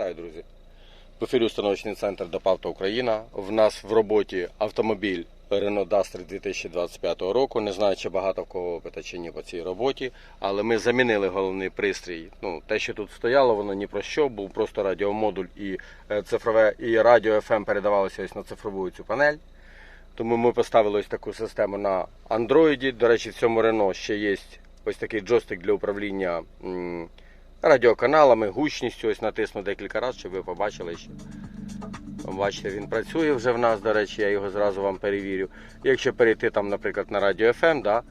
Вітаю, друзі. В ефірі установочний центр ДОПАВТО Україна. В нас в роботі автомобіль Renault Duster 2025 року. Не знаю, чи багато в кого пита чи ні по цій роботі, але ми замінили головний пристрій. Ну, те, що тут стояло, воно ні про що, був просто радіомодуль і е, цифрове, і радіо FM передавалося ось на цифрову цю панель. Тому ми поставили ось таку систему на Android. До речі, в цьому Renault ще є ось такий джойстик для управління м, радіоканалами, гучністю. Ось натисну декілька разів, щоб ви побачили. Що... Бачите, він працює вже в нас, до речі, я його зразу вам перевірю. Якщо перейти там, наприклад, на радіо FM, да,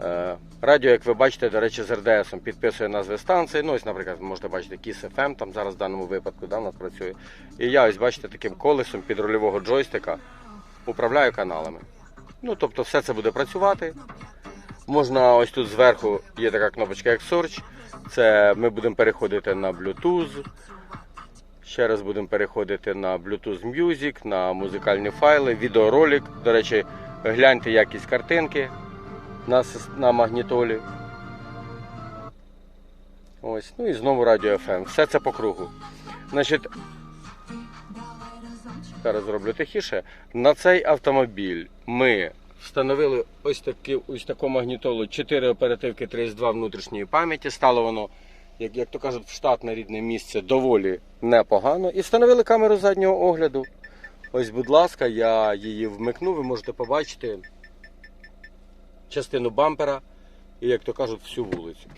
е, радіо, як ви бачите, до речі, з РДС підписує назви станції. Ну, ось, наприклад, можете бачити KISS FM, там зараз в даному випадку да, у нас працює. І я ось бачите таким колесом під рульового джойстика управляю каналами. Ну, тобто все це буде працювати. Можна ось тут зверху є така кнопочка як Search. Це ми будемо переходити на Bluetooth. Ще раз будемо переходити на Bluetooth Music, на музикальні файли, відеоролик. До речі, гляньте якість картинки на, на магнітолі. Ось, ну і знову радіо FM. Все це по кругу. Значить, зараз зроблю тихіше. На цей автомобіль ми встановили ось, такі, ось таку магнітолу 4 оперативки 32 внутрішньої пам'яті. Стало воно, як, як то кажуть, в штатне рідне місце доволі непогано. І встановили камеру заднього огляду. Ось, будь ласка, я її вмикну, ви можете побачити частину бампера і, як то кажуть, всю вулицю.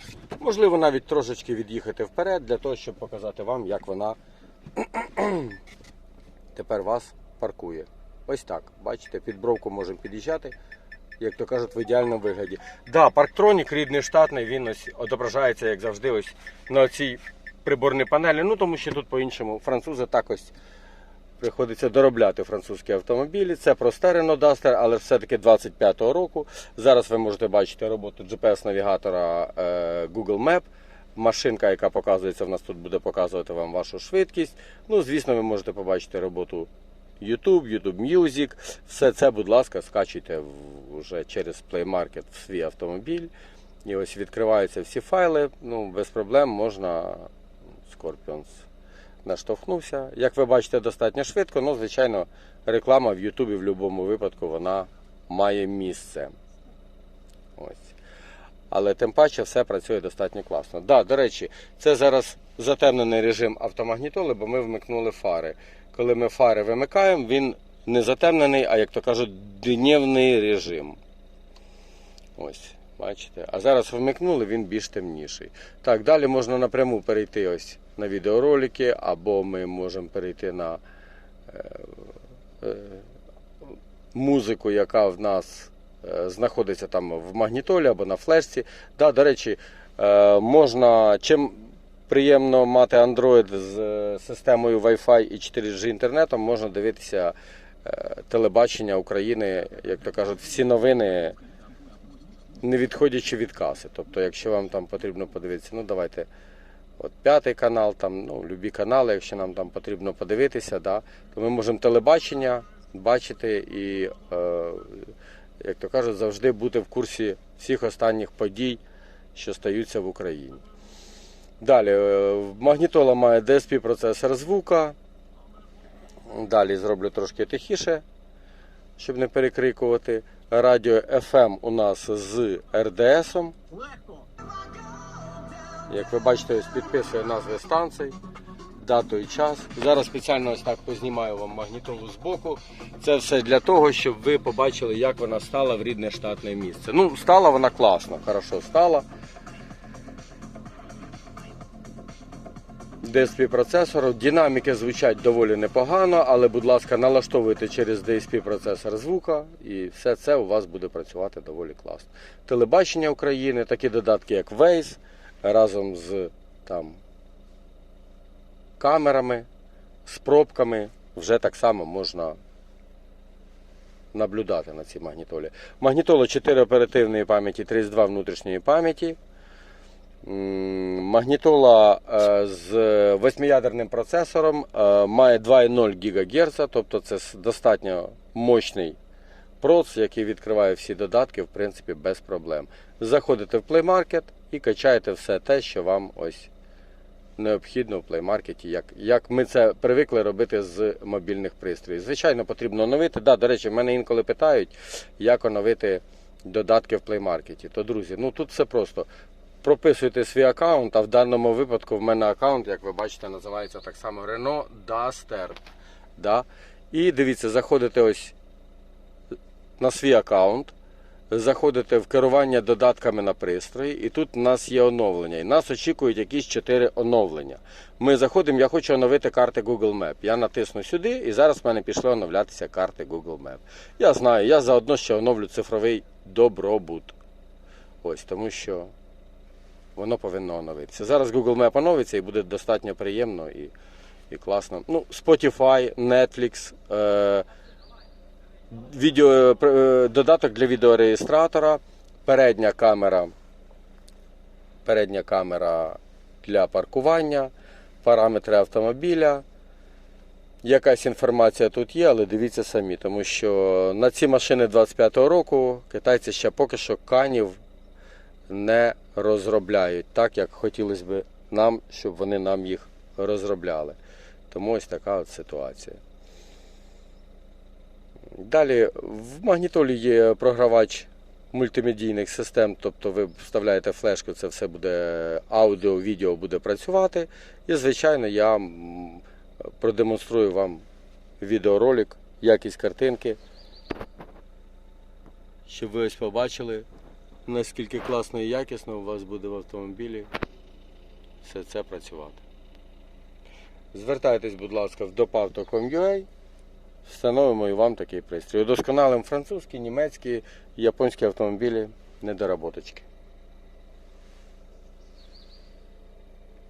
Можливо, навіть трошечки від'їхати вперед для того, щоб показати вам, як вона тепер вас паркує. Ось так. Бачите, під бровку можемо під'їжджати, як то кажуть, в ідеальному вигляді. Да, парктронік рідний штатний, він ось відображається, як завжди, ось на цій приборній панелі. Ну тому що тут по-іншому французи так ось приходиться доробляти французькі автомобілі. Це просте Renault Duster, але все-таки 25-го року. Зараз ви можете бачити роботу GPS-навігатора е, Google Map. Машинка, яка показується, в нас тут буде показувати вам вашу швидкість. Ну, звісно, ви можете побачити роботу YouTube, YouTube Music. Все це, будь ласка, скачуйте вже через Play Market в свій автомобіль. І ось відкриваються всі файли. Ну, без проблем можна Scorpions наштовхнувся. Як ви бачите, достатньо швидко, але, звичайно, реклама в Ютубі в будь-якому випадку вона має місце. Ось. Але тим паче все працює достатньо класно. Да, до речі, це зараз затемнений режим автомагнітоли, бо ми вмикнули фари. Коли ми фари вимикаємо, він не затемнений, а як то кажуть, днівний режим. Ось, бачите. А зараз вмикнули, він більш темніший. Так, далі можна напряму перейти ось на відеоролики, або ми можемо перейти на е, е, музику, яка в нас е, знаходиться там в магнітолі або на флешці. Да, до речі, можна чим приємно мати Android з е, системою Wi-Fi і 4G інтернетом, можна дивитися е, телебачення України, як то кажуть, всі новини. Не відходячи від каси. Тобто, якщо вам там потрібно подивитися, ну давайте от п'ятий канал, там, ну, любі канали, якщо нам там потрібно подивитися, да, то ми можемо телебачення бачити і, е, як то кажуть, завжди бути в курсі всіх останніх подій, що стаються в Україні. Далі, е, магнітола має DSP процесор звука. Далі зроблю трошки тихіше, щоб не перекрикувати. Радіо FM у нас з РДС. Як ви бачите, ось підписує назви станцій, дату і час. Зараз спеціально ось так познімаю вам магнітолу з боку. Це все для того, щоб ви побачили, як вона стала в рідне штатне місце. Ну, стала вона класно, хорошо стала. DSP процесору. Динаміки звучать доволі непогано, але, будь ласка, налаштовуйте через DSP процесор звука, і все це у вас буде працювати доволі класно. Телебачення України, такі додатки, як Waze, разом з там, камерами, з пробками, вже так само можна наблюдати на цій магнітолі. Магнітола 4 оперативної пам'яті, 32 внутрішньої пам'яті. Магнітола е, з восьмиядерним процесором е, має 2,0 ГГц, тобто це достатньо мощний проц, який відкриває всі додатки, в принципі, без проблем. Заходите в Play Market і качаєте все те, що вам ось необхідно в плеймаркеті, як, як ми це привикли робити з мобільних пристроїв. Звичайно, потрібно оновити. Да, до речі, мене інколи питають, як оновити додатки в плеймаркеті. То, друзі, ну тут все просто. Прописуйте свій аккаунт, а в даному випадку в мене аккаунт, як ви бачите, називається так само Renault Duster. Да? І дивіться, заходите ось на свій аккаунт, заходите в керування додатками на пристрої, і тут у нас є оновлення. І нас очікують якісь 4 оновлення. Ми заходимо, я хочу оновити карти Google Map. Я натисну сюди, і зараз в мене пішли оновлятися карти Google Map. Я знаю, я заодно ще оновлю цифровий добробут. Ось, тому що воно повинно оновитися. Зараз Google Map оновиться і буде достатньо приємно і, і класно. Ну, Spotify, Netflix, е, відео, е, додаток для відеореєстратора, передня камера, передня камера для паркування, параметри автомобіля. Якась інформація тут є, але дивіться самі, тому що на ці машини 25-го року китайці ще поки що канів не розробляють так, як хотілося б нам, щоб вони нам їх розробляли. Тому ось така от ситуація. Далі в магнітолі є програвач мультимедійних систем, тобто ви вставляєте флешку, це все буде аудіо, відео буде працювати. І, звичайно, я продемонструю вам відеоролик, якість картинки, щоб ви ось побачили, наскільки класно і якісно у вас буде в автомобілі все це працювати. Звертайтесь, будь ласка, в dopauto.com.ua Встановимо і вам такий пристрій. Удосконалим французькі, німецькі, японські автомобілі недоработочки.